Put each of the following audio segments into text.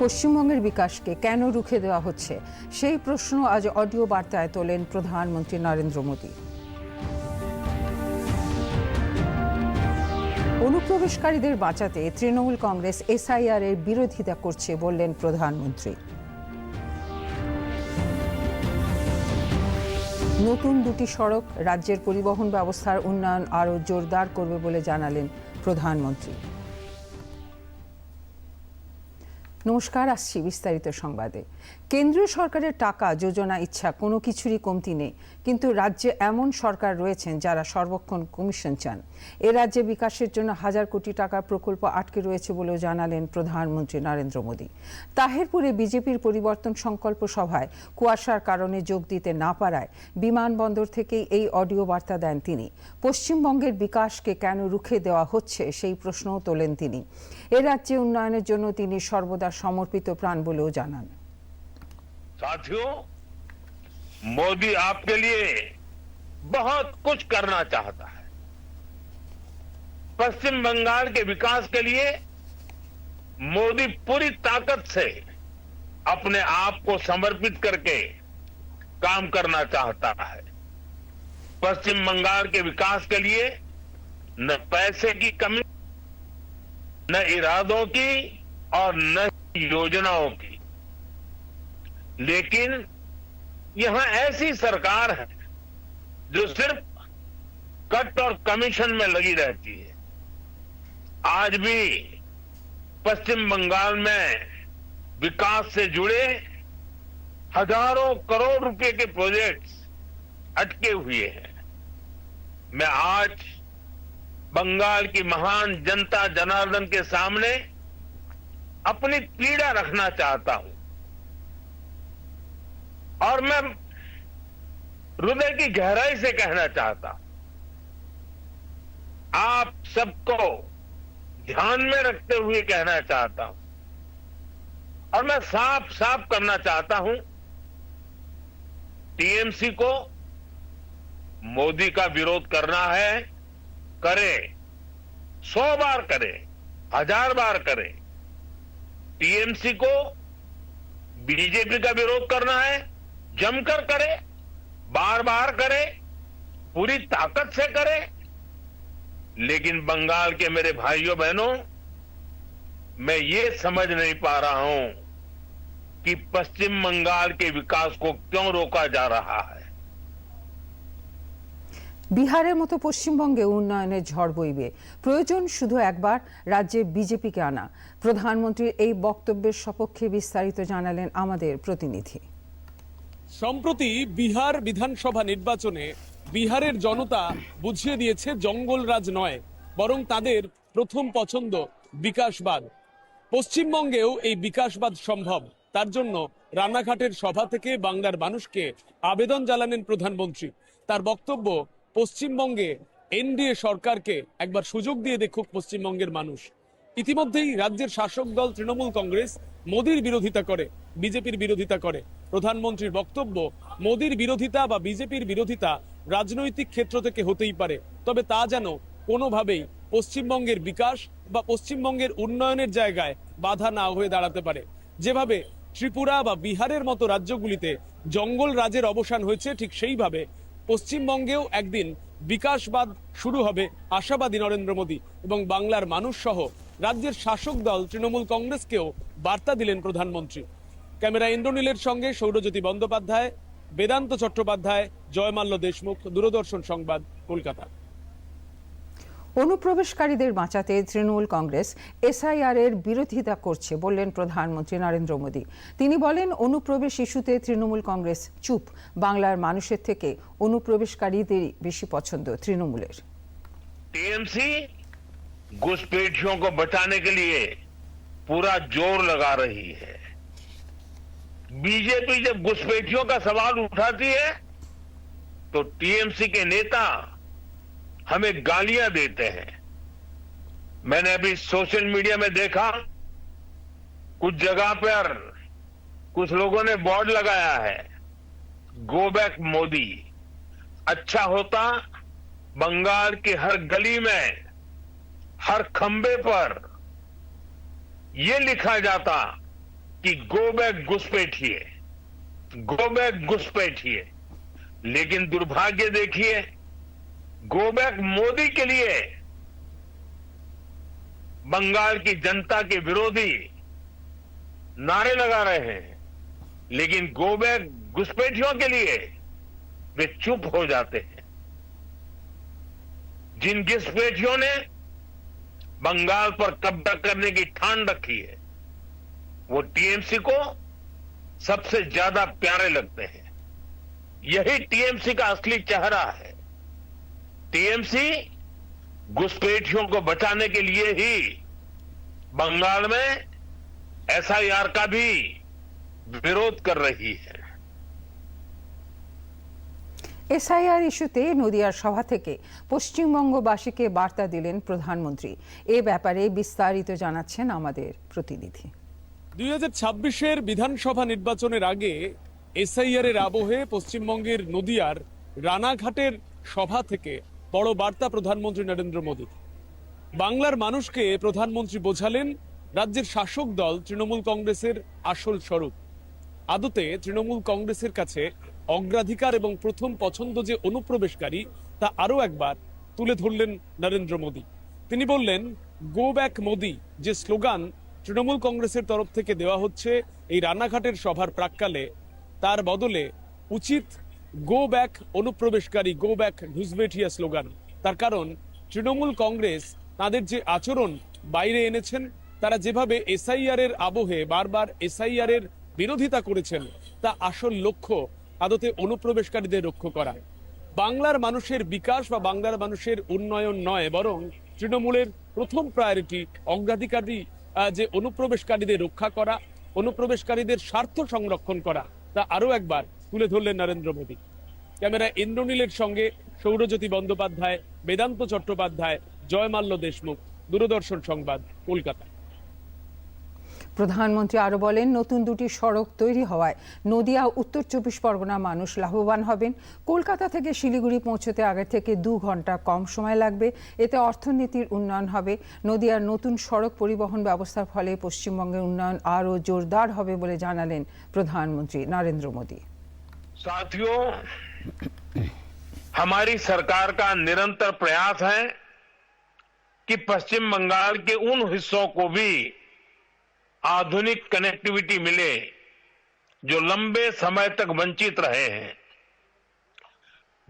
পশ্চিমবঙ্গের বিকাশকে কেন রুখে দেওয়া হচ্ছে? সেই প্রশ্ন আজ অডিও বার্তায় তোলেন প্রধানমন্ত্রী নরেন্দ্র মোদী। অনুপ্রবেশকারীদের বাঁচাতে তৃণমূল কংগ্রেস এসআইআর এর বিরোধিতা করছে বললেন প্রধানমন্ত্রী। নতুন দুটি সড়ক রাজ্যের পরিবহন ব্যবস্থার উন্নয়ন আরও জোরদার করবে বলে জানালেন প্রধানমন্ত্রী। নমস্কার, আসছি বিস্তারিত সংবাদে। কেন্দ্রীয় সরকারের টাকা, যোজনা, ইচ্ছা, কোনো কিছুরই কমতি নেই। কিন্তু রাজ্যে এমন সরকার রয়েছেন যারা সর্বক্ষণ কমিশন চান। এ রাজ্যে বিকাশের জন্য হাজার কোটি টাকার প্রকল্প আটকে রয়েছে বলেও জানালেন প্রধানমন্ত্রী নরেন্দ্র মোদী। তাহেরপুরে বিজেপির পরিবর্তন সংকল্প সভায় কুয়াশার কারণে যোগ দিতে না পারায় বিমানবন্দর থেকেই এই অডিও বার্তা দেন তিনি। পশ্চিমবঙ্গের বিকাশকে কেন রুখে দেওয়া হচ্ছে সেই প্রশ্নও তোলেন তিনি। এ রাজ্যে উন্নয়নের জন্য তিনি সর্বদা সমর্পিত প্রাণ বলেও জানান साथियों मोदी आपके लिए बहुत कुछ करना चाहता है पश्चिम बंगाल के विकास के लिए मोदी पूरी ताकत से अपने आप को समर्पित करके काम करना चाहता है पश्चिम बंगाल के विकास के लिए न पैसे की कमी न इरादों की और न योजनाओं की। लेकिन यहाँ ऐसी सरकार है जो सिर्फ़ कट और कमीशन में लगी रहती है। आज भी पश्चिम बंगाल में विकास से जुड़े हज़ारों करोड़ रुपए के प्रोजेक्ट्स अटके हुए हैं। मैं आज बंगाल की महान जनता जनार्दन के सामने अपनी पीड़ा रखना चाहता हूँ। और मैं हृदय की गहराई से कहना चाहता हूँ। आप सबको ध्यान में रखते हुए कहना चाहता हूँ। और मैं साफ़ साफ़ करना चाहता हूँ, टीएमसी को मोदी का विरोध करना है, करें। सौ बार करें, हज़ार बार करे। टीएमसी को बीजेपी का विरोध करना है, जमकर करे बार बार करे, पूरी ताकत से करे। लेकिन बंगाल के मेरे भाइयों बहनों, मैं ये समझ नहीं पा रहा हूँ कि पश्चिम बंगाल के विकास को क्यों रोका जा रहा है। বিহারের মতো পশ্চিমবঙ্গে উন্নয়নের ঝড় বইবে। প্রয়োজন শুধু একবার রাজ্যে বিজেপিকে আনা। প্রধানমন্ত্রীর এই বক্তব্যের সপক্ষে বিস্তারিত জানালেন আমাদের প্রতিনিধি। সম্প্রতি বিহার বিধানসভা নির্বাচনে বিহারের জনতা বুঝিয়ে দিয়েছে জঙ্গলরাজ নয়, বরং তাদের প্রথম পছন্দ বিকাশবাদ। পশ্চিমবঙ্গেও এই বিকাশবাদ সম্ভব। তার জন্য রানাঘাটের সভা থেকে বাংলার মানুষকে আবেদন জানালেন প্রধানমন্ত্রী। তার বক্তব্য পশ্চিমবঙ্গে এনডিএ সরকারকে একবার সুযোগ দিয়ে দেখুক পশ্চিমবঙ্গের মানুষ। ইতিমধ্যেই রাজ্যের শাসক দল তৃণমূল কংগ্রেস মোদির বিরোধিতা করে, বিজেপির বিরোধিতা করে। প্রধানমন্ত্রীর বক্তব্য, মোদির বিরোধিতা বা বিজেপির বিরোধিতা রাজনৈতিক ক্ষেত্র থেকে হতেই পারে। তবে তা যেন কোনোভাবেই পশ্চিমবঙ্গের বিকাশ বা পশ্চিমবঙ্গের উন্নয়নের জায়গায় বাধা না হয়ে দাঁড়াতে পারে। যেভাবে ত্রিপুরা বা বিহারের মতো রাজ্যগুলিতে জঙ্গল রাজের অবসান হয়েছে, ঠিক সেইভাবে পশ্চিমবঙ্গেও একদিন বিকাশবাদ শুরু হবে আশাবাদী নরেন্দ্র মোদী এবং বাংলার মানুষ সহ রাজ্যের শাসক দল তৃণমূল কংগ্রেসকেও বার্তা দিলেন প্রধানমন্ত্রী। ক্যামেরা ইন্দ্রনীলের সঙ্গে সৌরজ্যোতি বন্দ্যোপাধ্যায়, বেদান্ত চট্টোপাধ্যায়, জয়মাল্য দেশমুখ, দূরদর্শন সংবাদ, কলকাতা। অনুপ্রবেশকারীদের বাঁচাতে তৃণমূল কংগ্রেস এসআইআর এর বিরোধিতা করছে বললেন প্রধানমন্ত্রী নরেন্দ্র মোদী তিনি বলেন অনুপ্রবেশ ইস্যুতে তৃণমূল কংগ্রেস চুপ বাংলার মানুষের থেকে অনুপ্রবেশকারীদেরই বেশি পছন্দ তৃণমূলের टीएमसी घुसपैठियों को बचाने के लिए पूरा जोर लगा रही है बीजेपी जब घुसपैठियों का सवाल उठाती है तो टीएमसी के नेता हमें गालियाँ देते हैं। मैंने अभी सोशल मीडिया में देखा, कुछ जगह पर कुछ लोगों ने बोर्ड लगाया है गो बैक मोदी। अच्छा होता, बंगाल की हर गली में, हर खंबे पर यह लिखा जाता कि गो बैक घुसपैठिए। Go back घुसपैठिए। लेकिन दुर्भाग्य देखिए गो बैक मोदी के लिए बंगाल की जनता के विरोधी नारे लगा रहे हैं, लेकिन गो बैक घुसपैठियों के लिए वे चुप हो जाते हैं। जिन घुसपैठियों ने बंगाल पर कब्जा करने की ठान रखी है, वो टीएमसी को सबसे ज़्यादा प्यारे लगते हैं। यही टीएमसी का असली चेहरा है। टीएमसी घुसपैठियों को बचाने के लिए ही बंगाल में एसआईआर का भी विरोध कर रही है এসআইআর ইস্যুতে নদিয়ার সভা থেকে পশ্চিমবঙ্গবাসীকে বার্তা দিলেন প্রধানমন্ত্রী এ ব্যাপারে বিস্তারিত জানাচ্ছেন আমাদের প্রতিনিধি দুই হাজার ছাব্বিশের বিধানসভা নির্বাচনের আগে এসআইআর এর আবহে পশ্চিমবঙ্গের নদিয়ার রানাঘাটের সভা থেকে বড় বার্তা প্রধানমন্ত্রী নরেন্দ্র মোদী। বাংলার মানুষকে প্রধানমন্ত্রী বোঝালেন রাজ্যের শাসক দল তৃণমূল কংগ্রেসের আসল স্বরূপ। আদতে তৃণমূল কংগ্রেসের কাছে অগ্রাধিকার এবং প্রথম পছন্দ যে অনুপ্রবেশকারী, তা আরও একবার তুলে ধরলেন নরেন্দ্র মোদী। তিনি বললেন গো ব্যাক মোদি যে স্লোগান তৃণমূল কংগ্রেসের তরফ থেকে দেওয়া হচ্ছে এই রানাঘাটের সভার প্রাককালে, তার বদলে উচিত গো ব্যাক অনুপ্রবেশকারী গো ব্যাক ঘুষবেঠিয়া স্লোগান। তার কারণ, তৃণমূল কংগ্রেস তাদের যে আচরণ বাইরে এনেছেন, তারা যেভাবে এসআইআর এর আবহে বারবার এসআইআর এর বিরোধিতা করেছেন, তা আসল লক্ষ্য আদতে অনুপ্রবেশকারীদের রক্ষ করা। বাংলার মানুষের বিকাশ বা বাংলার মানুষের উন্নয়ন নয়, বরং তৃণমূলের প্রথম প্রায়োরিটি অগ্রাধিকারী যে অনুপ্রবেশকারীদের রক্ষা করা, অনুপ্রবেশকারীদের স্বার্থ সংরক্ষণ করা। তা আরও একবার তুলে ধরলেন নরেন্দ্র মোদী। ক্যামেরা ইন্দ্রনীলের সঙ্গে সৌরজ্যোতি বন্দ্যোপাধ্যায়, বেদান্ত চট্টোপাধ্যায়, জয়মাল্য দেশমুখ, দূরদর্শন সংবাদ, কলকাতা। প্রধানমন্ত্রী আরও বলেন, নতুন দুটি সড়ক তৈরি হওয়ায় নদিয়া উত্তর চব্বিশ পরগনা মানুষ লাভবান হবেন। কলকাতা থেকে শিলিগুড়ি পৌঁছতে আগে থেকে দু ঘণ্টা কম সময় লাগবে। এতে অর্থনীতির উন্নয়ন হবে। নদিয়ার নতুন সড়ক পরিবহন ব্যবস্থার ফলে পশ্চিমবঙ্গের উন্নয়ন আরও জোরদার হবে বলে জানালেন প্রধানমন্ত্রী নরেন্দ্র মোদী। साथियों, हमारी सरकार का निरंतर प्रयास है कि पश्चिम बंगाल के उन हिस्सों को भी आधुनिक कनेक्टिविटी मिले जो लंबे समय तक वंचित रहे हैं।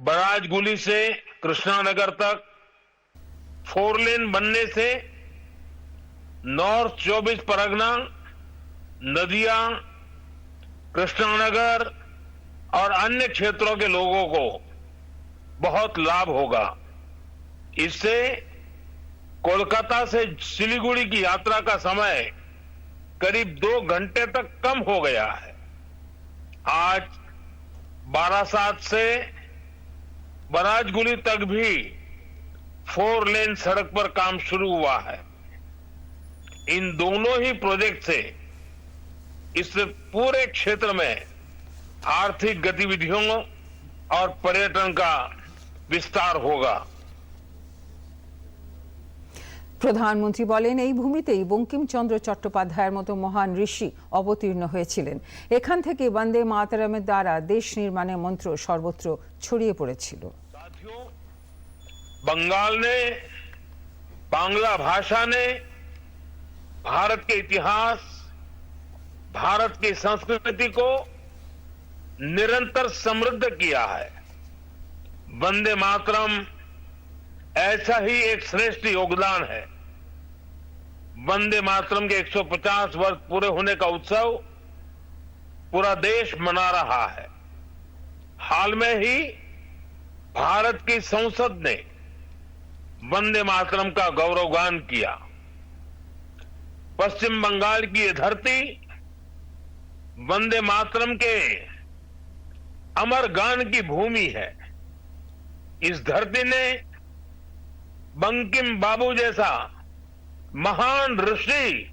बराजगुली से, कृष्णानगर तक, फोर लेन बनने से, नॉर्थ चौबीस परगना, नदिया, कृष्णानगर और अन्य क्षेत्रों के लोगों को बहुत लाभ होगा। इससे कोलकाता से सिलीगुड़ी की यात्रा का समय करीब दो घंटे तक कम हो गया है। आज बारासात से बराजगुली तक भी फोर लेन सड़क पर काम शुरू हुआ है। इन दोनों ही प्रोजेक्ट से इस पूरे क्षेत्र में आर्थिक गतिविधियों और पर्यटन का विस्तार होगा প্রধানমন্ত্রী বলেন এই ভূমিতেই বঙ্কিমচন্দ্র চট্টোপাধ্যায়ের মতো মহান ঋষি অবতীর্ণ হয়েছিলেন এখান থেকে বন্দে মাতারামের দ্বারা দেশ নির্মাণের মন্ত্র সর্বত্র ছড়িয়ে পড়েছিল साथियों बंगाल ने बांग्ला भाषा ने भारत के इतिहास भारत की संस्कृति को निरंतर समृद्ध किया है। वंदे मातरम, ऐसा ही एक श्रेष्ठ योगदान है। वंदे मातरम के 150 वर्ष पूरे होने का उत्सव पूरा देश मना रहा है। हाल में ही भारत की संसद ने वंदे मातरम का गौरवगान किया। पश्चिम बंगाल की ये धरती वंदे मातरम के अमर गान की भूमि है। इस धरती ने बंकिम बाबू जैसा महान ऋषि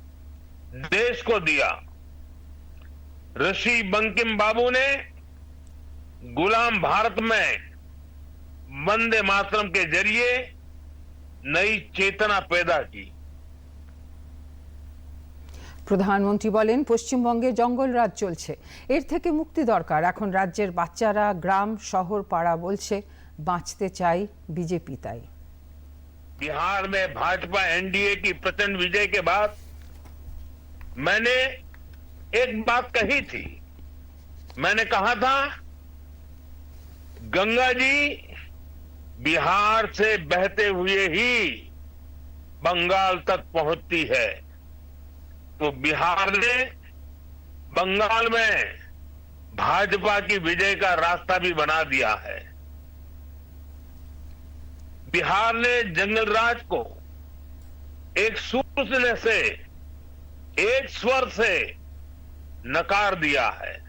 देश को दिया। ऋषि बंकिम बाबू ने गुलाम भारत में वंदे मातरम के ज़रिए नई चेतना पैदा की। প্রধানমন্ত্রী বলেন পশ্চিমবঙ্গে জঙ্গল রাজ চলছে এর থেকে মুক্তি দরকার এখন রাজ্যের বাচ্চারা গ্রাম শহর পাড়া বলছে বাঁচতে চাই বিজেপি তাই बिहार में भाजपा एनडीए की प्रचंड विजय के बाद मैंने एक बात कही थी मैंने कहा था गंगा जी बिहार से बहते हुए ही बंगाल तक पहुंचती है तो बिहार ने बंगाल में भाजपा की विजय का रास्ता भी बना दिया है। बिहार ने जंगल राज को एक सूचने से, एक स्वर से नकार दिया है।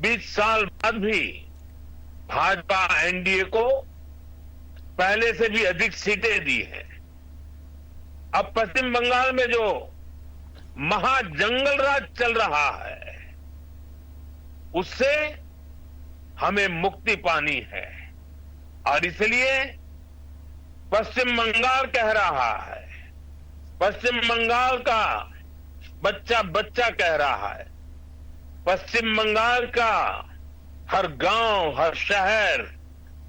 बीस साल बाद भी भाजपा एनडीए को पहले से भी अधिक सीटें दी हैं। अब पश्चिम बंगाल में जो महाजंगल राज चल रहा है, उससे हमें मुक्ति पानी है। और इसलिए पश्चिम बंगाल कह रहा है, पश्चिम बंगाल का बच्चा बच्चा कह रहा है, पश्चिम बंगाल का हर गाँव, हर शहर,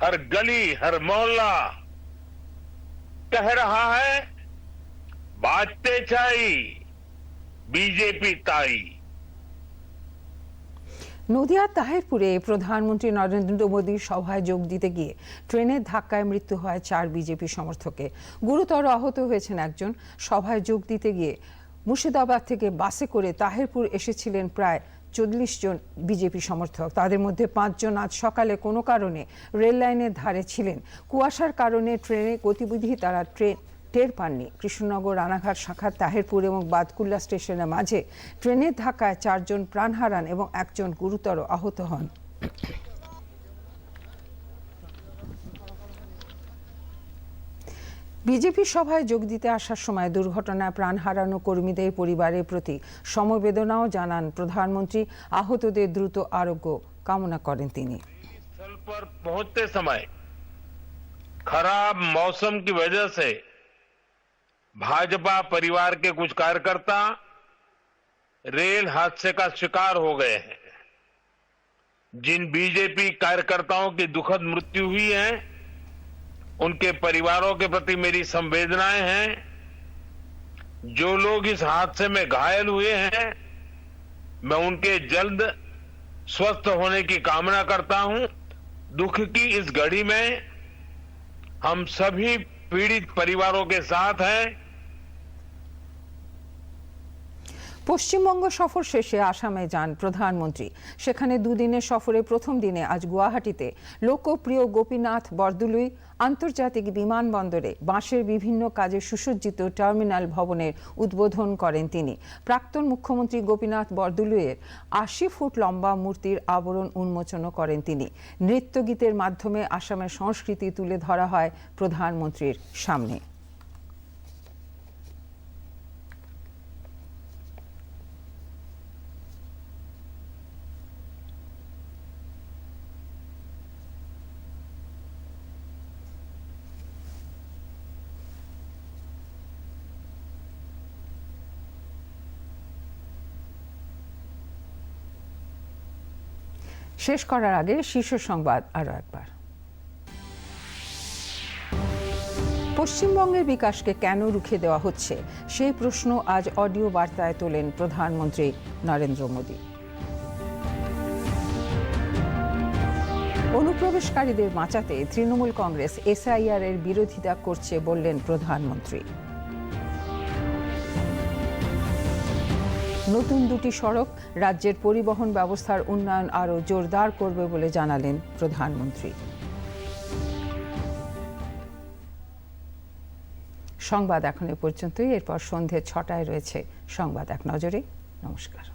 हर गली, हर मोहल्ला कह रहा है বাঁচতে চাই বিজেপি তাই। নদিয়ার তাহেরপুরে প্রধানমন্ত্রী নরেন্দ্র মোদীর সভায় যোগ দিতে গিয়ে ট্রেনের ধাক্কায় মৃত্যু হয় চার বিজেপি সমর্থকে গুরুতর আহত হয়েছেন একজন। সভায় যোগ দিতে গিয়ে মুর্শিদাবাদ থেকে বাসে করে তাহেরপুর এসেছিলেন প্রায় চল্লিশ জন বিজেপি সমর্থক। তাদের মধ্যে পাঁচজন আজ সকালে কোনো কারণে রেললাইনের ধারে ছিলেন। কুয়াশার কারণে ট্রেনে গতিবিধি তারা ট্রেন টের পাননি কৃষ্ণনগর রানাঘাট শাখার তাহেরপুর এবং বাদকুল্লা স্টেশনের মাঝে ট্রেনের ধাক্কায় চারজন প্রাণ হারান এবং একজন গুরুতর আহত হন বিজেপি সভায় যোগ দিতে আসার সময় দুর্ঘটনায় প্রাণ হারানো কর্মীদের পরিবারের প্রতি সমবেদনাও জানান প্রধানমন্ত্রী আহতদের দ্রুত আরোগ্য কামনা করেন তিনি स्थल पर पहुंचते समय खराब मौसम की वजह से भाजपा परिवार के कुछ कार्यकर्ता रेल हादसे का शिकार हो गए हैं। जिन बीजेपी कार्यकर्ताओं की दुखद मृत्यु हुई है, उनके परिवारों के प्रति मेरी संवेदनाएँ हैं। जो लोग इस हादसे में घायल हुए हैं, मैं उनके जल्द स्वस्थ होने की कामना करता हूँ। दुख की इस घड़ी में हम सभी पीड़ित परिवारों के साथ हैं। পশ্চিমবঙ্গ সফর শেষে আসামে যান প্রধানমন্ত্রী। সেখানে দুদিনের সফরে প্রথম দিনে আজ গুয়াহাটিতে লোকপ্রিয় গোপীনাথ বরদুলুই আন্তর্জাতিক বিমানবন্দরে বাঁশের বিভিন্ন কাজে সুসজ্জিত টার্মিনাল ভবনের উদ্বোধন করেন তিনি। প্রাক্তন মুখ্যমন্ত্রী গোপীনাথ বরদুলুয়ের আশি ফুট লম্বা মূর্তির আবরণ উন্মোচনও করেন তিনি। নৃত্যগীতের মাধ্যমে আসামের সংস্কৃতি তুলে ধরা হয় প্রধানমন্ত্রীর সামনে। শেষ করার আগে শীর্ষ সংবাদ আরও একবার। পশ্চিমবঙ্গের বিকাশকে কেন রুখে দেওয়া হচ্ছে? সেই প্রশ্ন আজ অডিও বার্তায় তোলেন প্রধানমন্ত্রী নরেন্দ্র মোদী। অনুপ্রবেশকারীদের বাঁচাতে তৃণমূল কংগ্রেস এসআইআর এর বিরোধিতা করছে বললেন প্রধানমন্ত্রী। নতুন দুটি সড়ক রাজ্যের পরিবহন ব্যবস্থার উন্নয়ন আরও জোরদার করবে বলে জানালেন প্রধানমন্ত্রী। সংবাদ এখন এ পর্যন্তই। এরপর সন্ধে ছটায় রয়েছে সংবাদ। এক নজরে, নমস্কার।